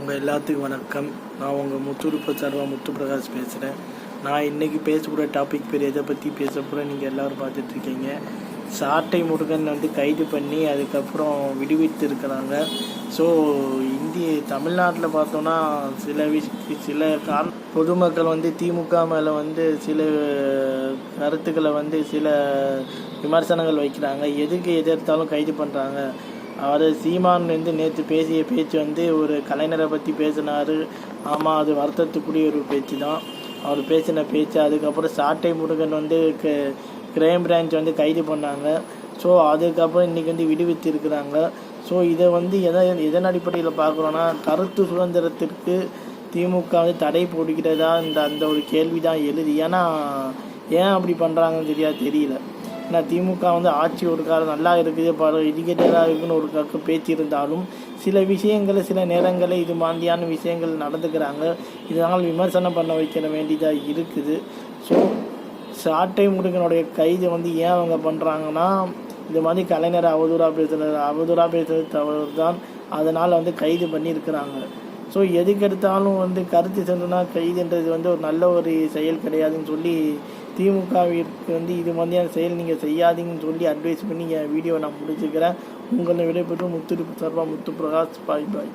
உங்கள் எல்லாத்துக்கும் வணக்கம். நான் உங்கள் முத்துருப்ப சர்வா முத்து பிரகாஷ் பேசுகிறேன் நான் இன்றைக்கி பேசக்கூட டாபிக் பேர் எதை பற்றி பேச போகிறேன் நீங்கள் எல்லோரும் பார்த்துட்ருக்கீங்க சாட்டை முருகன் வந்து கைது பண்ணி அதுக்கப்புறம் விடுவித்து இருக்கிறாங்க. ஸோ இந்திய தமிழ்நாட்டில் பார்த்தோன்னா சில விஷ் சில காரண பொதுமக்கள் வந்து திமுக மேலே வந்து சில கருத்துக்களை வந்து சில விமர்சனங்கள் வைக்கிறாங்க. எதுக்கு எதிர்த்தாலும் கைது பண்ணுறாங்க அவர் சீமான் வந்து நேற்று பேசிய பேச்சு வந்து ஒரு கலைஞரை பற்றி பேசினார். ஆமாம் அது வருத்தத்துக்குரிய ஒரு பேச்சு தான் அவர் பேசின பேச்சு அதுக்கப்புறம் சாட்டை முருகன் வந்து கிரைம் பிரான்ச் வந்து கைது பண்ணாங்க. ஸோ அதுக்கப்புறம் இன்றைக்கி வந்து விடுவித்து இருக்கிறாங்க ஸோ இதை வந்து எதை எதன் அடிப்படையில் பார்க்குறோன்னா கருத்து சுதந்திரத்திற்கு திமுக வந்து தடை போடுகிறதா இந்த அந்த ஒரு கேள்வி தான் எழுது. ஏன்னா ஏன் அப்படி பண்ணுறாங்கன்னு தெரியாது தெரியல. ஏன்னா திமுக வந்து ஆட்சி ஒரு காலம் நல்லா இருக்குது பல இடிகேட்டராக இருக்குன்னு ஒரு கக்கு பேசியிருந்தாலும் சில விஷயங்கள் சில நேரங்களில் இது மாதிரியான விஷயங்கள் நடந்துக்கிறாங்க. இதனால் விமர்சனம் பண்ண வைக்கிற வேண்டியதாக இருக்குது. ஸோ சாட்டை முருகனுடைய கைது வந்து ஏன் அவங்க பண்ணுறாங்கன்னா இது மாதிரி கலைஞர் அவதூறாக பேசுகிறது அவதூறாக பேசுறது தவறு தான் அதனால் வந்து கைது பண்ணியிருக்கிறாங்க. ஸோ எதுக்கெடுத்தாலும் வந்து கருத்து சென்றுனா கைதுன்றது வந்து ஒரு நல்ல ஒரு செயல் கிடையாதுன்னு சொல்லி திமுகவிற்கு வந்து இது மாதிரியான செயல் நீங்கள் செய்யாதீங்கன்னு சொல்லி அட்வைஸ் பண்ணி என் வீடியோ நான் முடிச்சுக்கிறேன் உங்களை விடைபெற்று முத்து சர்வா முத்து பிரகாஷ் பாய் பாய்